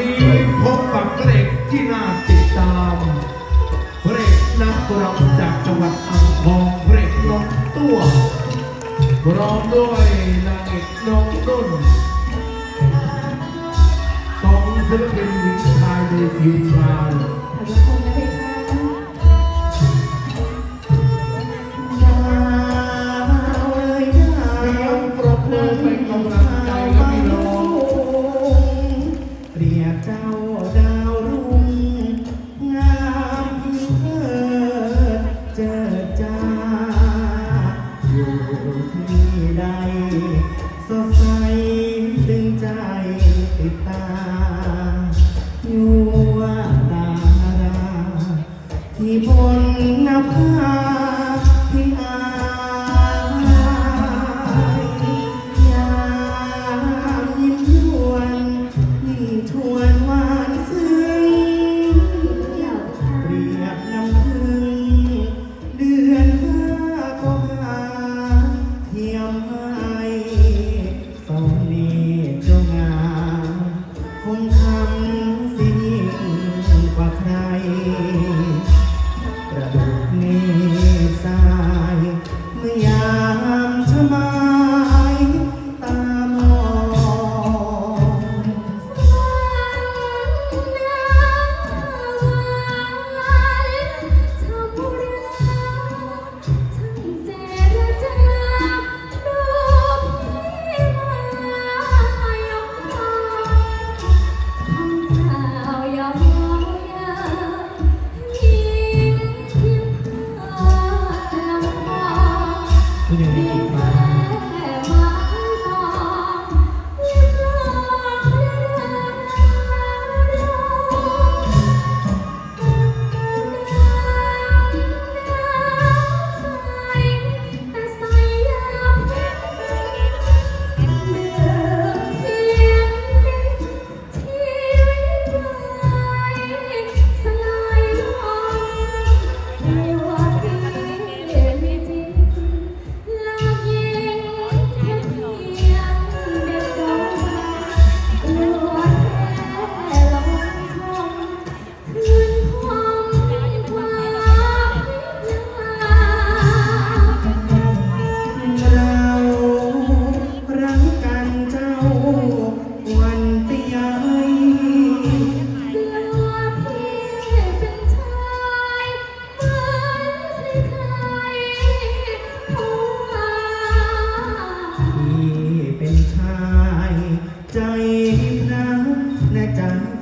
นี้พบกับเพลงที่น่าติดตามเพลงนักรำจากจังหวัดอ่างทองเพลงน้องตัวพร้องด้วยนางเอกน้องนุ่นสองศิลปินหญิงชายในทีมงานขอบคุณนะเดียวงปรบมือเป็นกำลังใจ ติดตาอยู่ว่าตาราที่บนนภาที่อา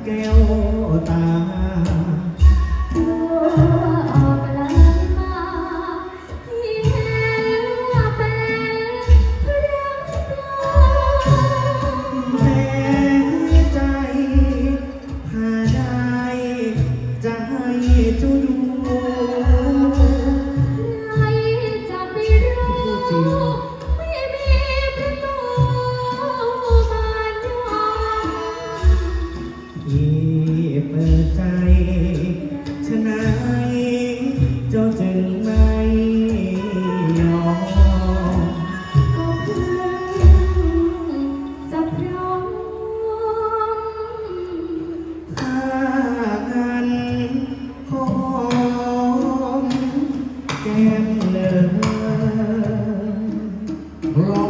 แก้วตา เปิดใจชนะเจ้าจึงไม่ยอมก็เพื่งจะพร้อมถ้างันหอมแก้มเลิศลอง